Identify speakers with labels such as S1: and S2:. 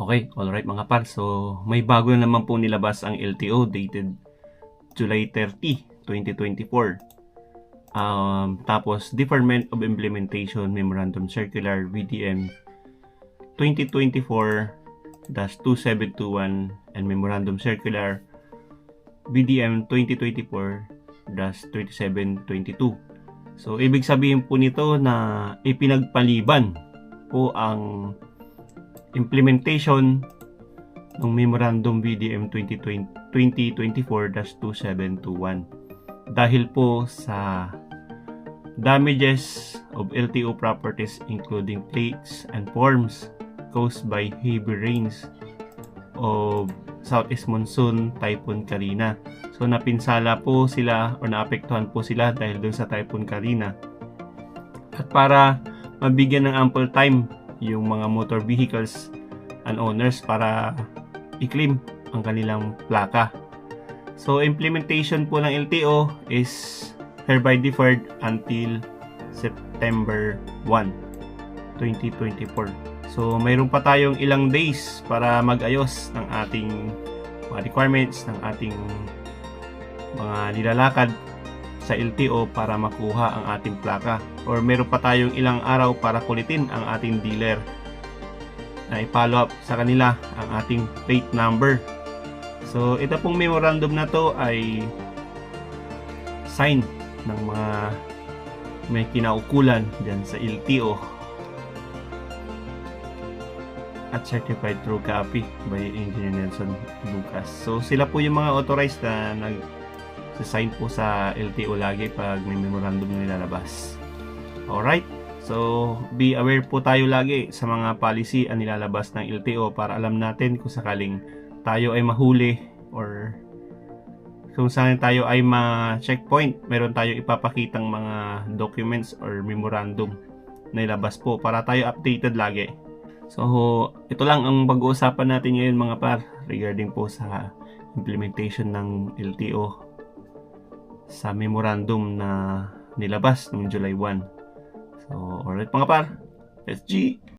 S1: Okay, alright mga par. So, may bago na naman po nilabas ang LTO dated July 30, 2024. Um, tapos, Deferment of Implementation Memorandum Circular VDM 2024-2721 and Memorandum Circular VDM 2024-2722. So, ibig sabihin po nito na ipinagpaliban po ang implementation ng Memorandum VDM 2024-2721 dahil po sa damages of LTO properties including plates and forms caused by heavy rains of Southeast Monsoon Typhoon Karina. So napinsala po sila o naapektuhan po sila dahil dun sa Typhoon Karina. At para mabigyan ng ample time yung mga motor vehicles and owners para i-claim ang kanilang plaka. So implementation po ng LTO is hereby deferred until September 1, 2024. So mayroon pa tayong ilang days para mag-ayos ng ating mga requirements ng ating mga nilalakad sa LTO para makuha ang ating plaka or meron pa tayong ilang araw para kulitin ang ating dealer na i-follow up sa kanila ang ating plate number. So ito pong memorandum na to ay sign ng mga may kinaukulan dyan sa LTO at certified true copy by Engineer Nelson Lucas. So sila po yung mga authorized na nag sign po sa LTO lagi pag may memorandum na nilalabas. Alright? So, be aware po tayo lagi sa mga policy ang nilalabas ng LTO para alam natin kung sakaling tayo ay mahuli or kung saan tayo ay ma-checkpoint, meron tayo ipapakitang mga documents or memorandum na ilabas po para tayo updated lagi. So, ito lang ang pag-uusapan natin ngayon mga par regarding po sa implementation ng LTO sa memorandum na nilabas noong July 1. So, alright mga par, let's G!